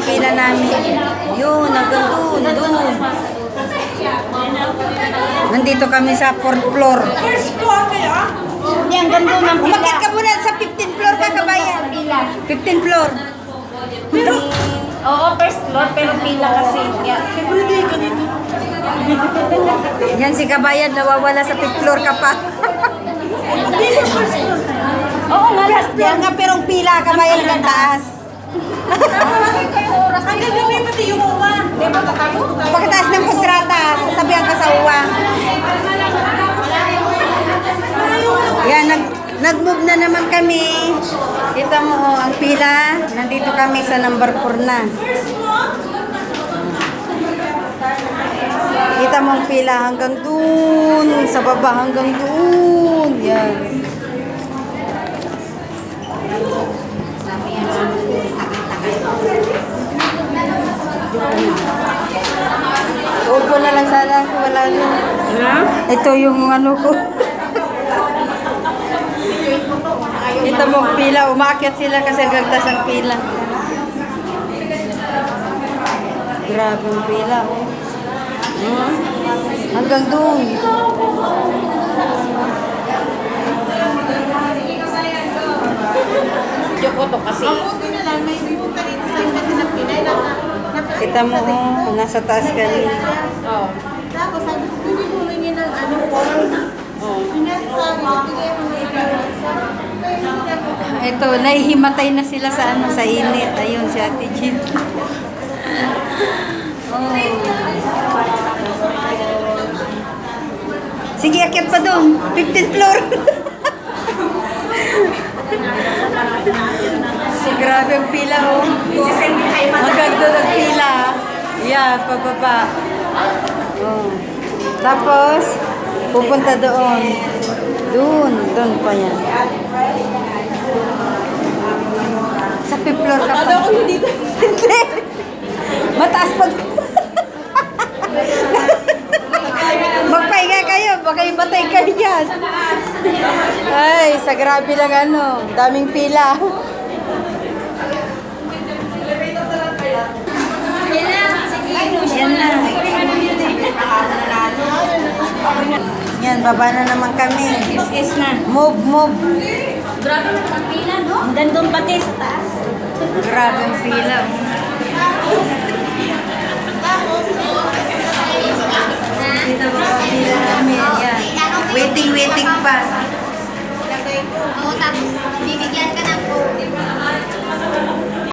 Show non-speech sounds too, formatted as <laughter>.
ang pila namin. Yun, hanggang doon, doon. Nandito kami sa 4th floor. First floor kayo? Hindi, ang ganda ng pila. Umakit ka muna sa 15th floor ka, kabayan. 15th floor. Pero, Oo, first floor, pero pila kasi. Yeah. hindi ka dito. Yan si kabayan, nawawala sa 5th floor ka pa. Hindi first floor. Oo nga, last Yan nga perong pila, kabayan hanggang taas. Hanggang gabi pati yung uwa. Di ba tayo? Pagkataas ng kontrata, sasabihan ka sa uwa. Yan, nag, nag-move na naman kami. Kita mo, oh, ang pila. Nandito kami sa number 4 na. Kita mo ang pila hanggang dun. Sa baba hanggang dun. Yan. Upo na lang Wala yun. Ito yung ano ko. Ito mo pila. Umakyat sila kasi gagtas ang pila. Grabe ang pila. Oh. Hmm? Hanggang doon. Joko to kasi. Kita mo, oh, nasa taas ka rin. Oo. Tapos sabi ko, hindi humingi ng ano phone. Oo. Pinasama. Ito, nahihimatay na sila sa ano, sa init. Ayun si Ate Jean. oh. Sige, akit pa doon. 15th floor. <laughs> si grabe ang pila, oh. Hanggang doon ang pila. Yan, pababa. Oh. Tapos, pupunta doon. Doon, doon pa yan. Sa fifth floor ka pa. <laughs> Hindi. Mataas pa. <laughs> Magpahinga kayo, baka ibatay kayo dyan. Ay, sa grabe lang ano, daming pila. Yan na. Yan, baba na naman kami. Is na. Move, move. Grabe na ang pila, no? Hanggang doon pati sa taas. Grabe ang pila. Dito ba ang pila namin? Yan. Waiting, waiting pa. Oo, tapos bibigyan ka ng code.